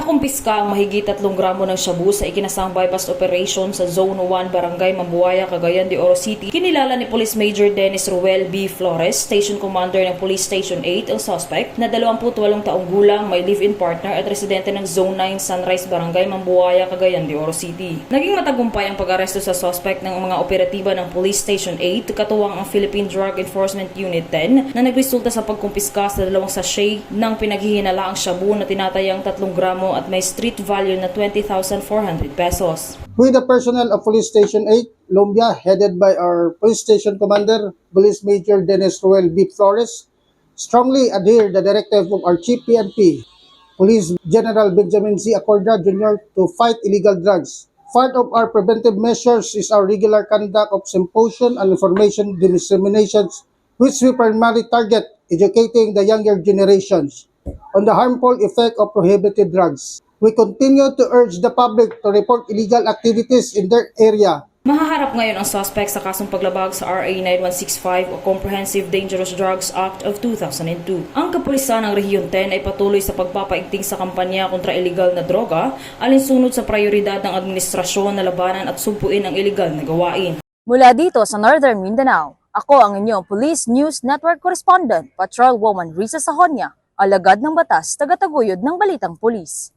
Nakumpiska ang mahigit 3 gramo ng shabu sa ikinasang bypass operation sa Zone 1, Barangay Mambuaya, Cagayan de Oro City. Kinilala ni Police Major Dennis Ruel B. Flores, Station Commander ng Police Station 8, ang suspect na 28 taong gulang, may live-in partner at residente ng Zone 9 Sunrise Barangay Mambuaya, Cagayan de Oro City. Naging matagumpay ang pag-aresto sa suspect ng mga operatiba ng Police Station 8, katuwang ang Philippine Drug Enforcement Unit 10 na nagresulta sa pagkumpiska sa dalawang sachet ng pinaghihinalaang shabu na tinatayang 3 gramo at may street value na 20,400 pesos. with the personnel of Police Station 8, Lumbia, headed by our Police Station Commander, Police Major Dennis Ruel B. Flores, strongly adhere the directive of our Chief PNP, Police General Benjamin C. Acorda Jr. to fight illegal drugs. Part of our preventive measures is our regular conduct of symposium and information disseminations, which we primarily target educating the younger generations on the harmful effect of prohibited drugs. We continue to urge the public to report illegal activities in their area Mahaharap ngayon ang suspect sa kasong paglabag sa RA 9165 o Comprehensive Dangerous Drugs Act of 2002. Ang kapulisan ng Rehiyon 10 ay patuloy sa pagpapaigting sa kampanya kontra illegal na droga alinsunod sa prioridad ng administrasyon na labanan at sumpuin ang illegal na gawain. Mula dito sa Northern Mindanao, ako ang inyong Police News Network Correspondent, Patrol Woman Risa Sahonia, alagad ng batas, tagataguyod ng Balitang Pulis.